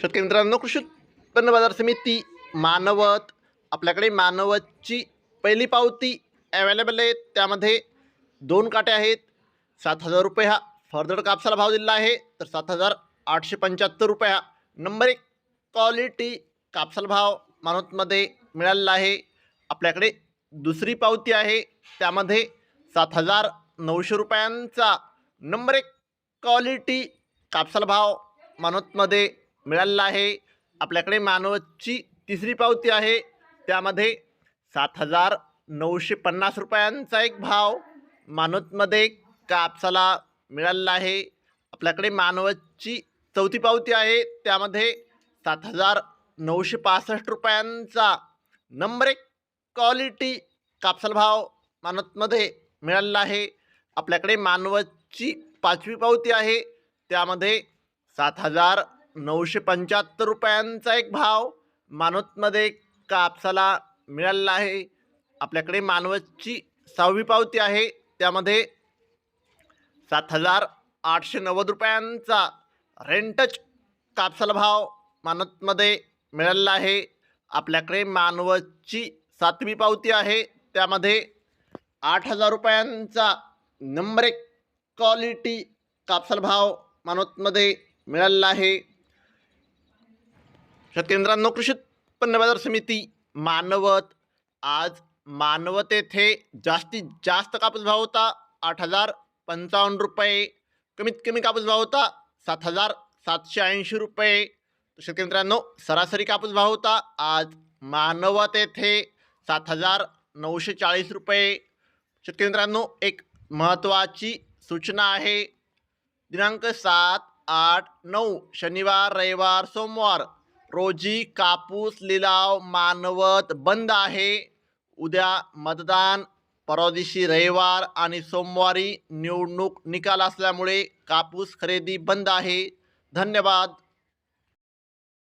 शेतकरी मित्रांनो कृषी उत्पन्न बाजार समिती मानवत आपल्याकडे मानवतची पहिली पावती अवेलेबल आहे. त्यामध्ये दोन काटे आहेत. सात हजार रुपये हा फर्दर कापसाला भाव दिलेला आहे. तर सात हजार आठशे पंच्याहत्तर रुपये हा नंबर एक क्वालिटी कापसाला भाव मानवतमध्ये मिळालेला आहे. आपल्याकडे दुसरी पावती आहे. त्यामध्ये सात हजार नऊशे रुपयांचा नंबर एक क्वालिटी कापसाला भाव मानवतमध्ये मिळालेला आहे. आपल्याकडे मानवची तिसरी पावती आहे. त्यामध्ये सात हजार नऊशे पन्नास रुपयांचा एक भाव मानवतमध्ये कापसाला मिळालेला आहे. आपल्याकडे मानवतची चौथी पावती आहे. त्यामध्ये सात हजार नऊशे पासष्ट रुपयांचा नंबर एक क्वालिटी कापसाला भाव मानवतमध्ये मिळालेला आहे. आपल्याकडे मानवतची पाचवी पावती आहे. त्यामध्ये सात हजार नऊशे पंच्याहत्तर रुपयांचा एक भाव मानवतमध्ये कापसाला मिळालेला आहे. आपल्याकडे मानवतची सहावी पावती आहे. त्यामध्ये सात हजार आठशे नव्वद रुपयांचा रेंटच कापसाला भाव मानवतमध्ये मिळालेला आहे. आपल्याकडे मानवतची सातवी पावती आहे. त्यामध्ये आठ हजार रुपयांचा नंबर एक क्वालिटी कापसाला भाव मानवतमध्ये मिळालेला आहे. शेतकऱ्यांनो कृषी उत्पन्न बाजार समिती मानवत आज मानवत येथे जास्तीत जास्त कापूस भाव होता आठ हजार पंचावन्न रुपये कमीत कमी कापूस भाव होता सात हजार सातशे ऐंशी रुपये. तर शेतकरी मित्रांनो सरासरी कापूस भाव होता आज मानवत येथे सात हजार नऊशे चाळीस रुपये. शेतकरी मित्रांनो एक महत्त्वाची सूचना आहे. दिनांक सात आठ नऊ शनिवार रविवार सोमवार रोजी कापूस लिलाव मानवत बंद आहे. उद्या मतदान परवा दिवशी रविवार आणि सोमवारी निवडणूक निकाल असल्यामुळे कापूस खरेदी बंद आहे. धन्यवाद.